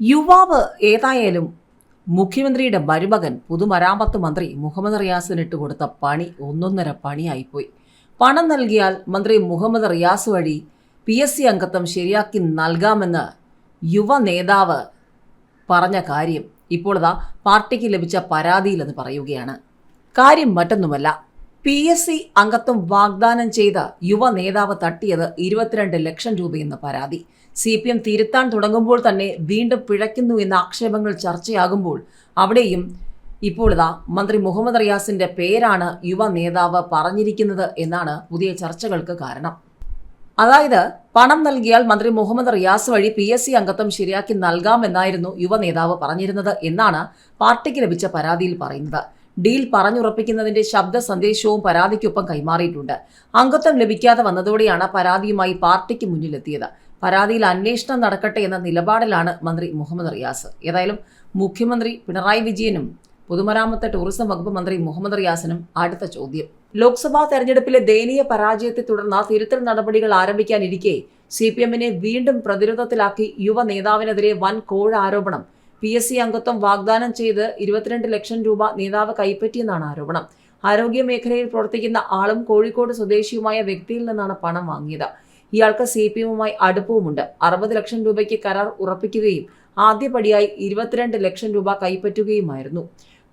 യുവാവ് ഏതായാലും മുഖ്യമന്ത്രിയുടെ മരുമകൻ പുതുമരാമത്ത് മന്ത്രി മുഹമ്മദ് റിയാസിന് ഇട്ടുകൊടുത്ത പണി ഒന്നൊന്നര പണിയായിപ്പോയി. പണം നൽകിയാൽ മന്ത്രി മുഹമ്മദ് റിയാസ് വഴി പി എസ് സി അംഗത്വം ശരിയാക്കി നൽകാമെന്ന് യുവ നേതാവ് പറഞ്ഞ കാര്യം ഇപ്പോൾ ഇതാ പാർട്ടിക്ക് ലഭിച്ച പരാതിയിൽ അത് പറയുകയാണ്. കാര്യം മറ്റൊന്നുമല്ല പി എസ് സി അംഗത്വം വാഗ്ദാനം ചെയ്ത യുവ നേതാവ് തട്ടിയത് ഇരുപത്തിരണ്ട് ലക്ഷം രൂപയെന്ന പരാതി. സി പി എം തിരുത്താൻ തുടങ്ങുമ്പോൾ തന്നെ വീണ്ടും പിഴയ്ക്കുന്നു എന്ന ആക്ഷേപങ്ങൾ ചർച്ചയാകുമ്പോൾ അവിടെയും ഇപ്പോൾ ഇതാ മന്ത്രി മുഹമ്മദ് റിയാസിന്റെ പേരാണ് യുവ നേതാവ് പറഞ്ഞിരിക്കുന്നത് എന്നാണ് പുതിയ ചർച്ചകൾക്ക് കാരണം. അതായത് പണം നൽകിയാൽ മന്ത്രി മുഹമ്മദ് റിയാസ് വഴി പി എസ് സി അംഗത്വം ശരിയാക്കി നൽകാമെന്നായിരുന്നു യുവ നേതാവ് പറഞ്ഞിരുന്നത് എന്നാണ് പാർട്ടിക്ക് ലഭിച്ച പരാതിയിൽ പറയുന്നത്. ഡീൽ പറഞ്ഞുറപ്പിക്കുന്നതിന്റെ ശബ്ദ സന്ദേശവും പരാതിക്കൊപ്പം കൈമാറിയിട്ടുണ്ട്. അംഗത്വം ലഭിക്കാതെ വന്നതോടെയാണ് പരാതിയുമായി പാർട്ടിക്ക് മുന്നിലെത്തിയത്. പരാതിയിൽ അന്വേഷണം നടക്കട്ടെ എന്ന നിലപാടിലാണ് മന്ത്രി മുഹമ്മദ് റിയാസ്. ഏതായാലും മുഖ്യമന്ത്രി പിണറായി വിജയനും പൊതുമരാമത്ത് ടൂറിസം വകുപ്പ് മന്ത്രി മുഹമ്മദ് റിയാസിനും അടുത്ത ചോദ്യം. ലോക്സഭാ തെരഞ്ഞെടുപ്പിലെ ദയനീയ പരാജയത്തെ തുടർന്ന് തിരുത്തൽ നടപടികൾ ആരംഭിക്കാനിരിക്കെ സി പി എമ്മിനെ വീണ്ടും പ്രതിരോധത്തിലാക്കി യുവ നേതാവിനെതിരെ വൻ കോഴ ആരോപണം. പി എസ് സി അംഗത്വം വാഗ്ദാനം ചെയ്ത് ഇരുപത്തിരണ്ട് ലക്ഷം രൂപ നേതാവ് കൈപ്പറ്റിയെന്നാണ് ആരോപണം. ആരോഗ്യ മേഖലയിൽ പ്രവർത്തിക്കുന്ന ആളും കോഴിക്കോട് സ്വദേശിയുമായ വ്യക്തിയിൽ നിന്നാണ് പണം വാങ്ങിയത്. ഇയാൾക്ക് സി പി എമ്മുമായി അടുപ്പവുമുണ്ട്. അറുപത് ലക്ഷം രൂപയ്ക്ക് കരാർ ഉറപ്പിക്കുകയും ആദ്യപടിയായി ഇരുപത്തിരണ്ട് ലക്ഷം രൂപ കൈപ്പറ്റുകയുമായിരുന്നു.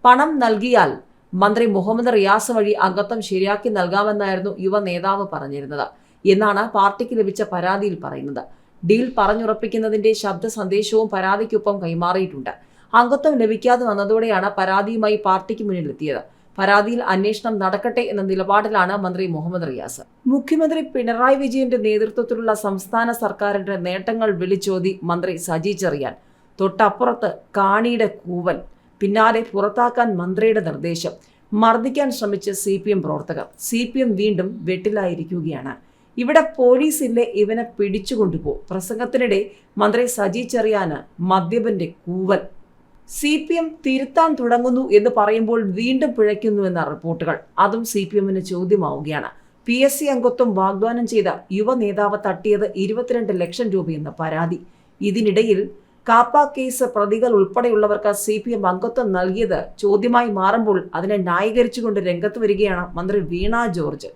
പണം നൽകിയാൽ മന്ത്രി മുഹമ്മദ് റിയാസ് വഴി അംഗത്വം ശരിയാക്കി നൽകാമെന്നായിരുന്നു യുവ നേതാവ് പറഞ്ഞിരുന്നത്. എന്നാണ് പാർട്ടിക്ക് ലഭിച്ച പരാതിയിൽ പറയുന്നത്. ഡീൽ പറഞ്ഞുറപ്പിക്കുന്നതിന്റെ ശബ്ദ സന്ദേശവും പരാതിക്കൊപ്പം കൈമാറിയിട്ടുണ്ട്. അംഗത്വം ലഭിക്കാതെ വന്നതോടെയാണ് പരാതിയുമായി പാർട്ടിക്ക് മുന്നിലെത്തിയത്. പരാതിയിൽ അന്വേഷണം നടക്കട്ടെ എന്ന നിലപാടിലാണ് മന്ത്രി മുഹമ്മദ് റിയാസ്. മുഖ്യമന്ത്രി പിണറായി വിജയന്റെ നേതൃത്വത്തിലുള്ള സംസ്ഥാന സർക്കാരിന്റെ നേട്ടങ്ങൾ വിളിച്ചോതി മന്ത്രി സജി ചെറിയാൻ. തൊട്ടപ്പുറത്ത് കാണിയുടെ കൂവൽ പിന്നാലെ പുറത്താക്കാൻ മന്ത്രിയുടെ നിർദ്ദേശം മർദ്ദിക്കാൻ ശ്രമിച്ച സി പി എം പ്രവർത്തകർ. സി പി എം വീണ്ടും വെട്ടിലായിരിക്കുകയാണ്. ഇവിടെ പോലീസില്ലേ ഇവനെ പിടിച്ചുകൊണ്ടുപോ. പ്രസംഗത്തിനിടെ മന്ത്രി സജി ചെറിയാന് മദ്യപന്റെ കൂവൽ. സി പി എം തിരുത്താൻ തുടങ്ങുന്നു എന്ന് പറയുമ്പോൾ വീണ്ടും പിഴയ്ക്കുന്നു എന്ന റിപ്പോർട്ടുകൾ. അതും സി പി എമ്മിന് ചോദ്യമാവുകയാണ്. പി എസ് സി അംഗത്വം വാഗ്ദാനം ചെയ്ത യുവ നേതാവ് തട്ടിയത് ഇരുപത്തിരണ്ട് ലക്ഷം രൂപയെന്ന പരാതി. ഇതിനിടയിൽ കാപ്പ കേസ് പ്രതികൾ ഉൾപ്പെടെയുള്ളവർക്ക് സി പി എം അംഗത്വം നൽകിയത് ചോദ്യമായി മാറുമ്പോൾ അതിനെ ന്യായീകരിച്ചുകൊണ്ട് രംഗത്ത് വരികയാണ് മന്ത്രി വീണ ജോർജ്.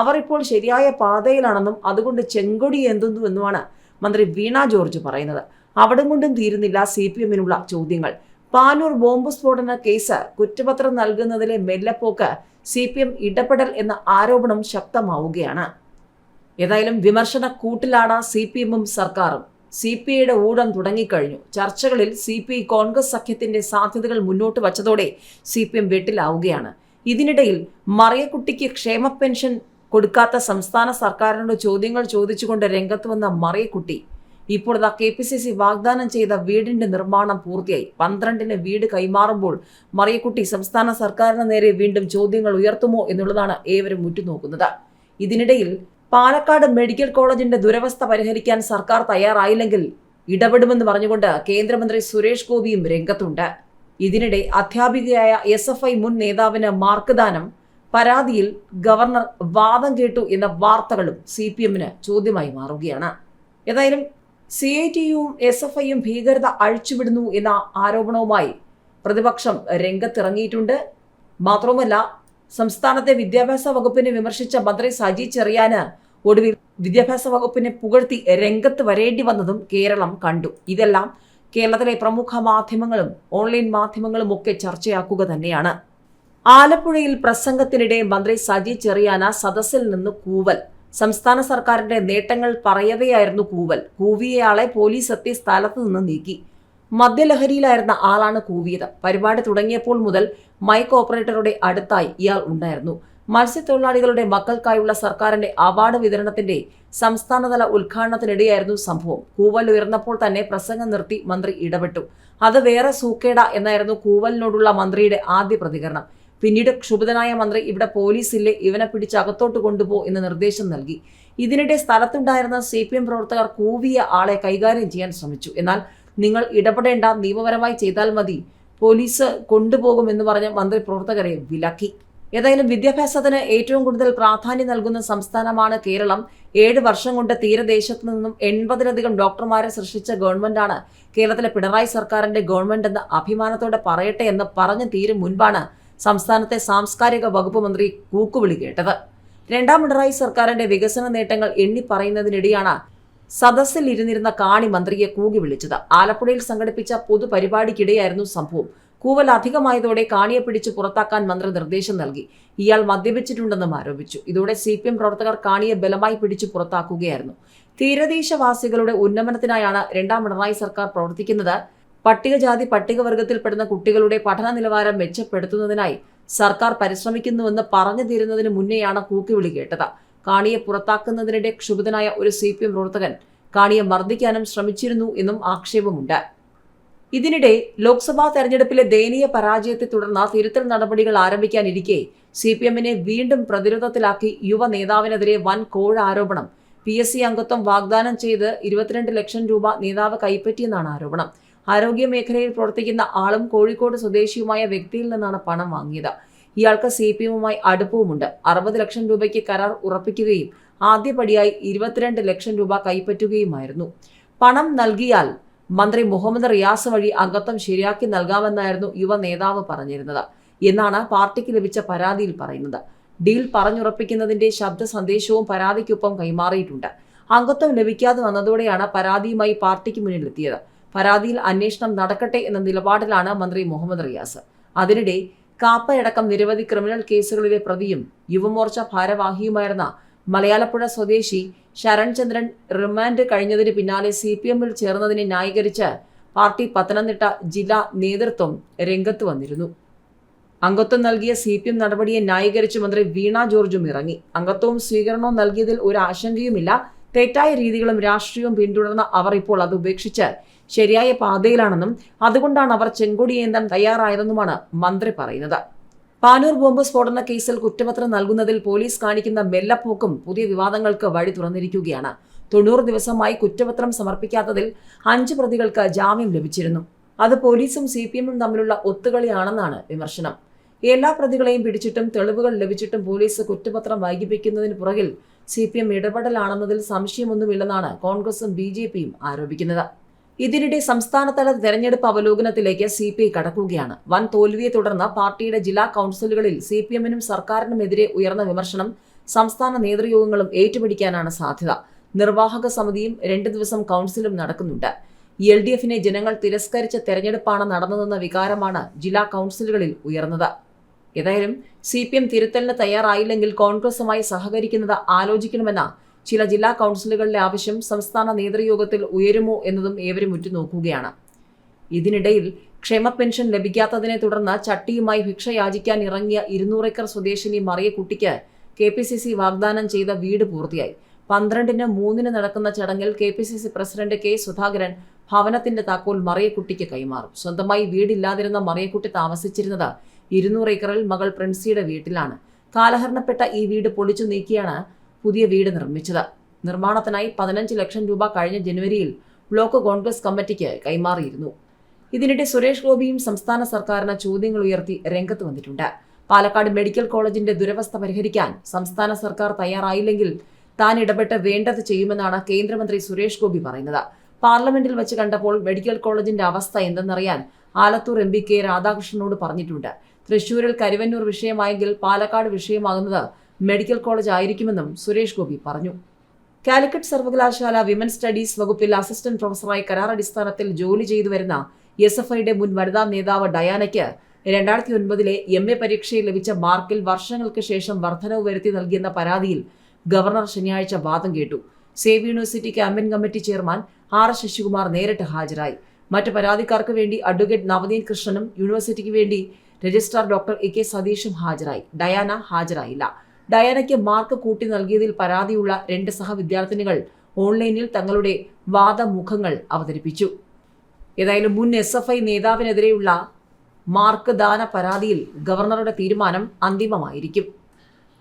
അവർ ഇപ്പോൾ ശരിയായ പാതയിലാണെന്നും അതുകൊണ്ട് ചെങ്കൊടി എന്തുന്നു എന്നുമാണ് മന്ത്രി വീണ ജോർജ് പറയുന്നത്. അവിടം കൊണ്ടും തീരുന്നില്ല സി പി എമ്മിനുള്ള ചോദ്യങ്ങൾ. പാനൂർ ബോംബ് സ്ഫോടന കേസ് കുറ്റപത്രം നൽകുന്നതിലെ മെല്ലപ്പോക്ക് സി പി എം ഇടപെടൽ എന്ന ആരോപണം ശക്തമാവുകയാണ്. ഏതായാലും വിമർശന കൂട്ടിലാണ് സി പി എമ്മും സർക്കാരും. സി പി ഐയുടെ ഊഴം തുടങ്ങിക്കഴിഞ്ഞു. ചർച്ചകളിൽ സി പി ഐ കോൺഗ്രസ് സഖ്യത്തിന്റെ സാധ്യതകൾ മുന്നോട്ട് വച്ചതോടെ സി പി എം വെട്ടിലാവുകയാണ്. ഇതിനിടയിൽ മറിയക്കുട്ടിക്ക് ക്ഷേമ പെൻഷൻ കൊടുക്കാത്ത സംസ്ഥാന സർക്കാരിനോട് ചോദ്യങ്ങൾ ചോദിച്ചുകൊണ്ട് രംഗത്ത് വന്ന മറിയക്കുട്ടി ഇപ്പോൾ ഇതാ കെ പി സി സി വാഗ്ദാനം ചെയ്ത വീടിന്റെ നിർമ്മാണം പൂർത്തിയായി. പന്ത്രണ്ടിന് വീട് കൈമാറുമ്പോൾ മറിയക്കുട്ടി സംസ്ഥാന സർക്കാരിന് നേരെ വീണ്ടും ചോദ്യങ്ങൾ ഉയർത്തുമോ എന്നുള്ളതാണ് ഏവരും ഉറ്റുനോക്കുന്നത്. ഇതിനിടയിൽ പാലക്കാട് മെഡിക്കൽ കോളേജിന്റെ ദുരവസ്ഥ പരിഹരിക്കാൻ സർക്കാർ തയ്യാറായില്ലെങ്കിൽ ഇടപെടുമെന്ന് പറഞ്ഞുകൊണ്ട് കേന്ദ്രമന്ത്രി സുരേഷ് ഗോപിയും രംഗത്തുണ്ട്. ഇതിനിടെ അധ്യാപികയായ എസ് എഫ് ഐ മുൻ നേതാവിന് മാർക്ക്ദാനം പരാതിയിൽ ഗവർണർ വാദം കേട്ടു എന്ന വാർത്തകളും സി പി എമ്മിന് ചോദ്യമായി മാറുകയാണ്. ഏതായാലും സി ഐ ടിയും എസ് എഫ് ഐയും ഭീകരത അഴിച്ചുവിടുന്നു എന്ന ആരോപണവുമായി പ്രതിപക്ഷം രംഗത്തിറങ്ങിയിട്ടുണ്ട്. മാത്രവുമല്ല സംസ്ഥാനത്തെ വിദ്യാഭ്യാസ വകുപ്പിനെ വിമർശിച്ച മന്ത്രി സജി ചെറിയാന് ഒടുവിൽ വിദ്യാഭ്യാസ വകുപ്പിനെ പുകഴ്ത്തി രംഗത്ത് വരേണ്ടി വന്നതും കേരളം കണ്ടു. ഇതെല്ലാം കേരളത്തിലെ പ്രമുഖ മാധ്യമങ്ങളും ഓൺലൈൻ മാധ്യമങ്ങളും ഒക്കെ ചർച്ചയാക്കുക തന്നെയാണ്. ആലപ്പുഴയിൽ പ്രസംഗത്തിനിടെ മന്ത്രി സജി ചെറിയാന സദസ്സിൽ നിന്ന് കൂവൽ. സംസ്ഥാന സർക്കാരിന്റെ നേട്ടങ്ങൾ പറയവെയായിരുന്നു കൂവൽ. കൂവിയയാളെ പോലീസ് എത്തി സ്ഥലത്ത് നിന്ന് നീക്കി. മദ്യലഹരിയിലായിരുന്ന ആളാണ് കൂവിയത്. പരിപാടി തുടങ്ങിയപ്പോൾ മുതൽ മൈക്ക് ഓപ്പറേറ്ററുടെ അടുത്തായി ഇയാൾ ഉണ്ടായിരുന്നു. മത്സ്യത്തൊഴിലാളികളുടെ മക്കൾക്കായുള്ള സർക്കാരിന്റെ അവാർഡ് വിതരണത്തിന്റെ സംസ്ഥാനതല ഉദ്ഘാടനത്തിനിടെയായിരുന്നു സംഭവം. കൂവൽ ഉയർന്നപ്പോൾ തന്നെ പ്രസംഗം നിർത്തി മന്ത്രി ഇടപെട്ടു. അത് വേറെ സൂക്കേട എന്നായിരുന്നു കൂവലിനോടുള്ള മന്ത്രിയുടെ ആദ്യ പ്രതികരണം. പിന്നീട് ക്ഷുഭിതനായ മന്ത്രി ഇവിടെ പോലീസില്ലേ ഇവനെ പിടിച്ച് അകത്തോട്ട് കൊണ്ടുപോ എന്ന് നിർദ്ദേശം നൽകി. ഇതിനിടെ സ്ഥലത്തുണ്ടായിരുന്ന സി പി എം പ്രവർത്തകർ കൂവിയ ആളെ കൈകാര്യം ചെയ്യാൻ ശ്രമിച്ചു. എന്നാൽ നിങ്ങൾ ഇടപെടേണ്ട നിയമപരമായി ചെയ്താൽ മതി പോലീസ് കൊണ്ടുപോകുമെന്ന് പറഞ്ഞ മന്ത്രി പ്രവർത്തകരെ വിലക്കി. ഏതായാലും വിദ്യാഭ്യാസത്തിന് ഏറ്റവും കൂടുതൽ പ്രാധാന്യം നൽകുന്ന സംസ്ഥാനമാണ് കേരളം. ഏഴ് വർഷം കൊണ്ട് തീരദേശത്തു നിന്നും എൺപതിലധികം ഡോക്ടർമാരെ സൃഷ്ടിച്ച ഗവൺമെന്റാണ് കേരളത്തിലെ പിണറായി സർക്കാരിന്റെ ഗവൺമെന്റ് എന്ന് അഭിമാനത്തോടെ പറയട്ടെ എന്ന് പറഞ്ഞു തീരും മുൻപാണ് സംസ്ഥാനത്തെ സാംസ്കാരിക വകുപ്പ് മന്ത്രി കൂക്കുവിളി കേട്ടത്. രണ്ടാം പിണറായി സർക്കാരിന്റെ വികസന നേട്ടങ്ങൾ എണ്ണി പറയുന്നതിനിടെയാണ് സദസ്സിൽ ഇരുന്നിരുന്ന കാണി മന്ത്രിയെ കൂകി വിളിച്ചത് ആലപ്പുഴയിൽ സംഘടിപ്പിച്ച പൊതുപരിപാടിക്കിടെയായിരുന്നു സംഭവം. കൂവൽ അധികമായതോടെ കാണിയെ പിടിച്ച് പുറത്താക്കാൻ മന്ത്രി നിർദ്ദേശം നൽകി. ഇയാൾ മദ്യപിച്ചിട്ടുണ്ടെന്നും ആരോപിച്ചു. ഇതോടെ സി പി എം പ്രവർത്തകർ കാണിയെ ബലമായി പിടിച്ച് പുറത്താക്കുകയായിരുന്നു. തീരദേശവാസികളുടെ ഉന്നമനത്തിനായാണ് രണ്ടാം പിണറായി സർക്കാർ പ്രവർത്തിക്കുന്നത്. പട്ടികജാതി പട്ടികവർഗത്തിൽപ്പെടുന്ന കുട്ടികളുടെ പഠന നിലവാരം മെച്ചപ്പെടുത്തുന്നതിനായി സർക്കാർ പരിശ്രമിക്കുന്നുവെന്ന് പറഞ്ഞു തീരുന്നതിന് മുന്നേയാണ് കൂക്കിവിളി കേട്ടത്. കാണിയെ പുറത്താക്കുന്നതിനിടെ ക്ഷുഭിതനായ ഒരു സി പി എം പ്രവർത്തകൻ കാണിയെ മർദ്ദിക്കാനും ശ്രമിച്ചിരുന്നു എന്നും ആക്ഷേപമുണ്ട്. ഇതിനിടെ ലോക്സഭാ തെരഞ്ഞെടുപ്പിലെ ദയനീയ പരാജയത്തെ തുടർന്ന് തിരുത്തൽ നടപടികൾ ആരംഭിക്കാനിരിക്കെ സി പി എമ്മിനെ വീണ്ടും പ്രതിരോധത്തിലാക്കി യുവ നേതാവിനെതിരെ വൻ കോഴ ആരോപണം പി എസ് സി അംഗത്വം വാഗ്ദാനം ചെയ്ത് ഇരുപത്തിരണ്ട് ലക്ഷം രൂപ നേതാവ് കൈപ്പറ്റിയെന്നാണ് ആരോപണം. ആരോഗ്യ മേഖലയിൽ പ്രവർത്തിക്കുന്ന ആളും കോഴിക്കോട് സ്വദേശിയുമായ വ്യക്തിയിൽ നിന്നാണ് പണം വാങ്ങിയത്. ഇയാൾക്ക് സി പി എമ്മുമായി അടുപ്പവുമുണ്ട്. അറുപത് ലക്ഷം രൂപയ്ക്ക് കരാർ ഉറപ്പിക്കുകയും ആദ്യപടിയായി ഇരുപത്തിരണ്ട് ലക്ഷം രൂപ കൈപ്പറ്റുകയുമായിരുന്നു. പണം നൽകിയാൽ മന്ത്രി മുഹമ്മദ് റിയാസ് വഴി അംഗത്വം ശരിയാക്കി നൽകാമെന്നായിരുന്നു യുവ നേതാവ് പറഞ്ഞിരുന്നത്. എന്നാണ് പാർട്ടിക്ക് ലഭിച്ച പരാതിയിൽ പറയുന്നത്. ഡീൽ പറഞ്ഞുറപ്പിക്കുന്നതിന്റെ ശബ്ദ സന്ദേശവും പരാതിക്കൊപ്പം കൈമാറിയിട്ടുണ്ട്. അംഗത്വം ലഭിക്കാതെ വന്നതോടെയാണ് പരാതിയുമായി പാർട്ടിക്ക് മുന്നിലെത്തിയത്. പരാതിയിൽ അന്വേഷണം നടക്കട്ടെ എന്ന നിലപാടിലാണ് മന്ത്രി മുഹമ്മദ് റിയാസ്. അതിനിടെ കാപ്പയടക്കം നിരവധി ക്രിമിനൽ കേസുകളിലെ പ്രതിയും യുവമോർച്ച ഭാരവാഹിയുമായിരുന്ന മലയാളപ്പുഴ സ്വദേശി ശരൺചന്ദ്രൻ റിമാൻഡ് കഴിഞ്ഞതിന് പിന്നാലെ സി പി എമ്മിൽ ചേർന്നതിനെ ന്യായീകരിച്ച് പാർട്ടി പത്തനംതിട്ട ജില്ലാ നേതൃത്വം രംഗത്ത് വന്നിരുന്നു. അംഗത്വം നൽകിയ സി പി എം നടപടിയെ ന്യായീകരിച്ച് മന്ത്രി വീണ ജോർജും ഇറങ്ങി. അംഗത്വവും സ്വീകരണവും നൽകിയതിൽ ഒരു ആശങ്കയുമില്ല. തെറ്റായ രീതികളും രാഷ്ട്രീയവും പിന്തുടർന്ന അവർ ഇപ്പോൾ അത് ഉപേക്ഷിച്ച് ശരിയായ പാതയിലാണെന്നും അതുകൊണ്ടാണ് അവർ ചെങ്കൊടിയേന്താൻ തയ്യാറായതെന്നുമാണ് മന്ത്രി പറയുന്നത്. പാനൂർ ബോംബ് സ്ഫോടന കേസിൽ കുറ്റപത്രം നൽകുന്നതിൽ പോലീസ് കാണിക്കുന്ന മെല്ലപ്പോക്കും പുതിയ വിവാദങ്ങൾക്ക് വഴി തുറന്നിരിക്കുകയാണ്. തൊണ്ണൂറ് ദിവസമായി കുറ്റപത്രം സമർപ്പിക്കാത്തതിൽ അഞ്ച് പ്രതികൾക്ക് ജാമ്യം ലഭിച്ചിരുന്നു. അത് പോലീസും സി പി എമ്മും തമ്മിലുള്ള ഒത്തുകളിയാണെന്നാണ് വിമർശനം. എല്ലാ പ്രതികളെയും പിടിച്ചിട്ടും തെളിവുകൾ ലഭിച്ചിട്ടും പോലീസ് കുറ്റപത്രം വൈകിപ്പിക്കുന്നതിന് പുറകിൽ സി പി എം ഇടപെടലാണെന്നതിൽ സംശയമൊന്നുമില്ലെന്നാണ് കോൺഗ്രസും ബി ജെ പിയും ആരോപിക്കുന്നത്. ഇതിനിടെ സംസ്ഥാനതല തെരഞ്ഞെടുപ്പ് അവലോകനത്തിലേക്ക് സി പി ഐ കടക്കുകയാണ്. വൻ തോൽവിയെ തുടർന്ന് പാർട്ടിയുടെ ജില്ലാ കൌൺസിലുകളിൽ സി പി എമ്മിനും സർക്കാരിനുമെതിരെ ഉയർന്ന വിമർശനം സംസ്ഥാന നേതൃയോഗങ്ങളും ഏറ്റുപിടിക്കാനാണ് സാധ്യത. നിർവാഹക സമിതിയും രണ്ട് ദിവസം കൌൺസിലും നടക്കുന്നുണ്ട്. എൽ ഡി എഫിനെ ജനങ്ങൾ തിരസ്കരിച്ച തെരഞ്ഞെടുപ്പാണ് നടന്നതെന്ന വികാരമാണ് ജില്ലാ കൌൺസിലുകളിൽ ഉയർന്നത്. ഏതായാലും സി പി എം തിരുത്തലിന് തയ്യാറായില്ലെങ്കിൽ കോൺഗ്രസുമായി സഹകരിക്കുന്നത് ആലോചിക്കണമെന്ന ചില ജില്ലാ കൗൺസിലുകളിലെ ആവശ്യം സംസ്ഥാന നേതൃയോഗത്തിൽ ഉയരുമോ എന്നതും ഏവരും ഉറ്റുനോക്കുകയാണ്. ഇതിനിടയിൽ ക്ഷേമ പെൻഷൻ ലഭിക്കാത്തതിനെ തുടർന്ന് ചട്ടിയുമായി ഭിക്ഷ യാചിക്കാൻ ഇറങ്ങിയ ഇരുന്നൂറേക്കർ സ്വദേശിനി മറിയക്കുട്ടിക്ക് കെ പി സി സി വാഗ്ദാനം ചെയ്ത വീട് പൂർത്തിയായി. പന്ത്രണ്ടിന് മൂന്നിന് നടക്കുന്ന ചടങ്ങിൽ K P C C president K Sudhakaran ഭവനത്തിന്റെ താക്കോൽ മറിയക്കുട്ടിക്ക് കൈമാറും. സ്വന്തമായി വീടില്ലാതിരുന്ന മറിയക്കുട്ടി താമസിച്ചിരുന്നത് ഇരുന്നൂറ് ഏക്കറിൽ മകൾ പ്രിൻസിയുടെ വീട്ടിലാണ്. കാലഹരണപ്പെട്ട ഈ വീട് പൊളിച്ചു നീക്കിയാണ് പുതിയ വീട് നിർമ്മിച്ചത്. നിർമ്മാണത്തിനായി പതിനഞ്ച് ലക്ഷം രൂപ കഴിഞ്ഞ ജനുവരിയിൽ ബ്ലോക്ക് കോൺഗ്രസ് കമ്മിറ്റിക്ക് കൈമാറിയിരുന്നു. ഇതിനിടെ സുരേഷ് ഗോപിയും സംസ്ഥാന സർക്കാരിന് ചോദ്യങ്ങൾ ഉയർത്തി രംഗത്ത് വന്നിട്ടുണ്ട്. പാലക്കാട് മെഡിക്കൽ കോളേജിന്റെ ദുരവസ്ഥ പരിഹരിക്കാൻ സംസ്ഥാന സർക്കാർ തയ്യാറായില്ലെങ്കിൽ താൻ ഇടപെട്ട് വേണ്ടത് ചെയ്യുമെന്നാണ് കേന്ദ്രമന്ത്രി സുരേഷ് ഗോപി പറയുന്നത്. പാർലമെന്റിൽ വെച്ച് കണ്ടപ്പോൾ മെഡിക്കൽ കോളേജിന്റെ അവസ്ഥ എന്തെന്നറിയാൻ ആലത്തൂർ എം പി കെ രാധാകൃഷ്ണനോട് പറഞ്ഞിട്ടുണ്ട്. തൃശൂരിൽ കരുവന്നൂർ വിഷയമായെങ്കിൽ പാലക്കാട് വിഷയമാകുന്നത് മെഡിക്കൽ കോളേജ് ആയിരിക്കുമെന്നും സുരേഷ് ഗോപി പറഞ്ഞു. കാലിക്കറ്റ് സർവകലാശാല വിമൻ സ്റ്റഡീസ് വകുപ്പിൽ അസിസ്റ്റന്റ് പ്രൊഫസറായി കരാർ അടിസ്ഥാനത്തിൽ ജോലി ചെയ്തു വരുന്ന എസ് എഫ് ഐയുടെ മുൻ വനിതാ നേതാവ് ഡയാനയ്ക്ക് രണ്ടായിരത്തി ഒൻപതിലെ എം എ പരീക്ഷയിൽ ലഭിച്ച മാർക്കിൽ വർഷങ്ങൾക്ക് ശേഷം വർധനവ് വരുത്തി നൽകിയെന്ന പരാതിയിൽ ഗവർണർ ശനിയാഴ്ച വാദം കേട്ടു. Save university campaign committee chairman R Sasikumar നേരിട്ട് ഹാജരായി. മറ്റ് പരാതിക്കാർക്ക് വേണ്ടി അഡ്വക്കേറ്റ് നവനീത് കൃഷ്ണനും യൂണിവേഴ്സിറ്റിക്ക് വേണ്ടി രജിസ്ട്രാർ ഡോക്ടർ എ കെ സതീഷും ഹാജരായി. ഡയാന ഹാജരായില്ല. ഡയാനയ്ക്ക് മാർക്ക് കൂട്ടി നൽകിയതിൽ പരാതിയുള്ള രണ്ട് സഹവിദ്യാർത്ഥിനികൾ ഓൺലൈനിൽ തങ്ങളുടെ വാദമുഖങ്ങൾ അവതരിപ്പിച്ചു. ഏതായാലും മുൻ എസ് എഫ് ഐ നേതാവിനെതിരെയുള്ള മാർക്ക് ദാന പരാതിയിൽ ഗവർണറുടെ തീരുമാനം അന്തിമമായിരിക്കും.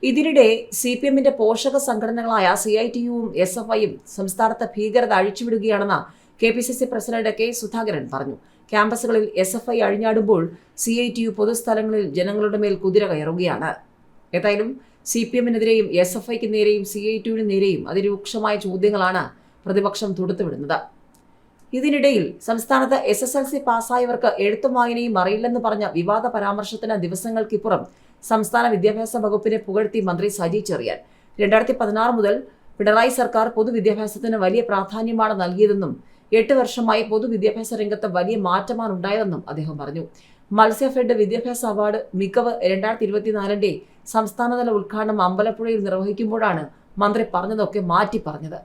ഇതിനിടെ സി പി എമ്മിന്റെ പോഷക സംഘടനകളായ സി ഐ ടി യുവും എസ് എഫ് ഐയും സംസ്ഥാനത്ത് ഭീകരത അഴിച്ചുവിടുകയാണെന്ന് K P C C president K Sudhakaran പറഞ്ഞു. ക്യാമ്പസുകളിൽ എസ് എഫ് ഐ അഴിഞ്ഞാടുമ്പോൾ സി ഐ ടി യു പൊതുസ്ഥലങ്ങളിൽ ജനങ്ങളുടെ മേൽ കുതിര കയറുകയാണ്. ഏതായാലും സി പി എമ്മിനെതിരെയും എസ് എഫ് ഐക്ക് നേരെയും സി ഐ ടുവിന് നേരെയും അതിരൂക്ഷമായ ചോദ്യങ്ങളാണ് പ്രതിപക്ഷം തൊടുത്തുവിടുന്നത്. ഇതിനിടയിൽ സംസ്ഥാനത്ത് എസ് എസ് എൽ സി പാസ്സായവർക്ക് എഴുത്തും വായനയും അറിയില്ലെന്ന് പറഞ്ഞ വിവാദ പരാമർശത്തിന് ദിവസങ്ങൾക്കിപ്പുറം സംസ്ഥാന വിദ്യാഭ്യാസ വകുപ്പിനെ പുകഴ്ത്തി മന്ത്രി സജി ചെറിയാൻ. രണ്ടായിരത്തി പതിനാറ് മുതൽ പിണറായി സർക്കാർ പൊതുവിദ്യാഭ്യാസത്തിന് വലിയ പ്രാധാന്യമാണ് നൽകിയതെന്നും എട്ട് വർഷമായി പൊതുവിദ്യാഭ്യാസ രംഗത്ത് വലിയ മാറ്റമാണ് ഉണ്ടായതെന്നും അദ്ദേഹം പറഞ്ഞു. മത്സ്യഫെഡ് വിദ്യാഭ്യാസ അവാർഡ് മികവ് രണ്ടായിരത്തി ഇരുപത്തിനാലിന്റെ സംസ്ഥാനതല ഉദ്ഘാടനം അമ്പലപ്പുഴയിൽ നിർവഹിക്കുമ്പോഴാണ് മന്ത്രി പറഞ്ഞതൊക്കെ മാറ്റി പറഞ്ഞത്